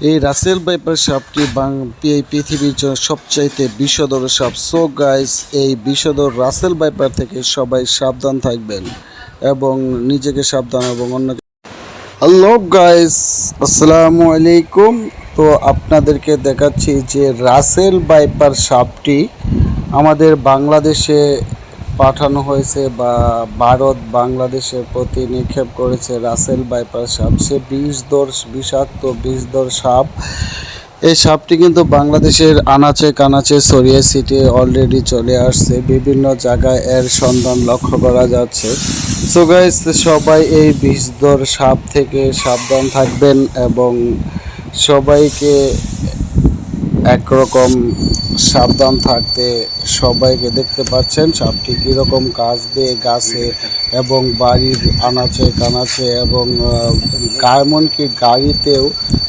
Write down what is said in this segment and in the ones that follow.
এই Russell viper সাপটি এই পৃথিবীর জন্য সবচাইতে বিষধর সাপ সো গাইস এই বিষধর রাসেল ভাইপার থেকে সবাই সাবধান থাকবেন এবং নিজেকে সাবধান এবং অন্যকে হ্যালো গাইস আসসালামু আলাইকুম। তো আপনাদেরকে দেখাচ্ছি যে রাসেল বাইপার সাপটি আমাদের বাংলাদেশে পাঠানো হয়েছে বা ভারত বাংলাদেশের প্রতি নিক্ষেপ করেছে রাসেল ভাইপার সাপ। সে বিষধর বিষাক্ত বিষধর সাপ। এই সাপটি কিন্তু বাংলাদেশের আনাচে কানাচে ছড়িয়ে ছিটিয়ে অলরেডি চলে আসছে। বিভিন্ন জায়গায় এর সন্ধান লক্ষ্য করা যাচ্ছে। সো গাইস সবাই এই বিষধর সাপ থেকে সাবধান থাকবেন এবং সবাইকে একরকম সাবধান থাকতে সবাইকে দেখতে পাচ্ছেন। সাপটি কীরকম কাজবে গাছে এবং বাড়ির আনাচে কানাচে এবং এমনকি গাড়িতেও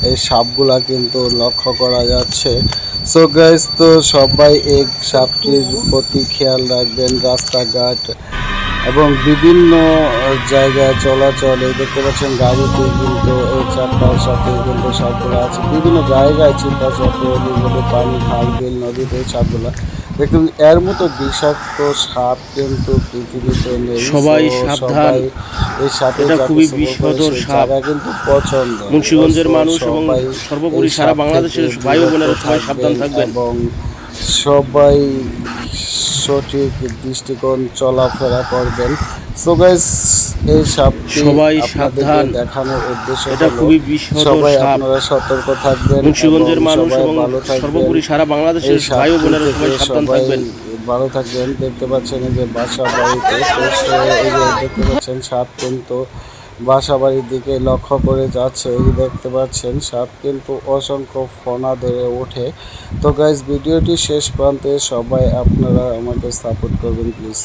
এই সাপগুলা কিন্তু লক্ষ্য করা যাচ্ছে। সো গাইস তো সবাই এই সাপটির প্রতি খেয়াল রাখবেন। রাস্তাঘাট এবং বিভিন্ন জায়গায় চলাচল এই দেখতে পাচ্ছেন গাড়িতে কিন্তু এই চাপটার সাথে কিন্তু সাপগুলো আছে বিভিন্ন জায়গায় চিন্তা বিভিন্ন পানি খাল বিল নদীতে এই সাপগুলো দেখুন এর মতো বিষাক্ত সাপ কিন্তু পৃথিবীতে নেই সবাই সাবধান। এই সাপের খুবই বিষধর সাপ। কিন্তু পছন্দ মুন্সিগঞ্জের মানুষ এবং সবাই সর্বোপরি সারা বাংলাদেশের ভাই ও বোনেরা সবাই সাবধান থাকবেন। এবং সবাই সঠিক দৃষ্টিকোণ চলাফেরা করবেন সো গাইস এই সাপটি সবাই সাবধান। দেখানোর উদ্দেশ্য এটা খুবই বিষধর সবাই আপনারা সতর্ক থাকবেন মুন্সিগঞ্জের মানুষ এবং। সর্বোপরি সারা বাংলাদেশের ভাই ও বোনেরা সবাই সাবধান থাকবেন ভালো থাকবেন দেখতে পাচ্ছেন যে বাসা বাড়িতে তো এই যে দেখতে পাচ্ছেন সাপ কিন্তু বাসা বাড়ির দিকে লক্ষ্য করে যাচ্ছে দেখতে পাচ্ছেন সাপ কিন্তু অসংখ্য ফোনা ধরে ওঠে। তো গাইজ ভিডিওটি শেষ প্রান্তে সবাই আপনারা আমাকে সাপোর্ট করবেন প্লিজ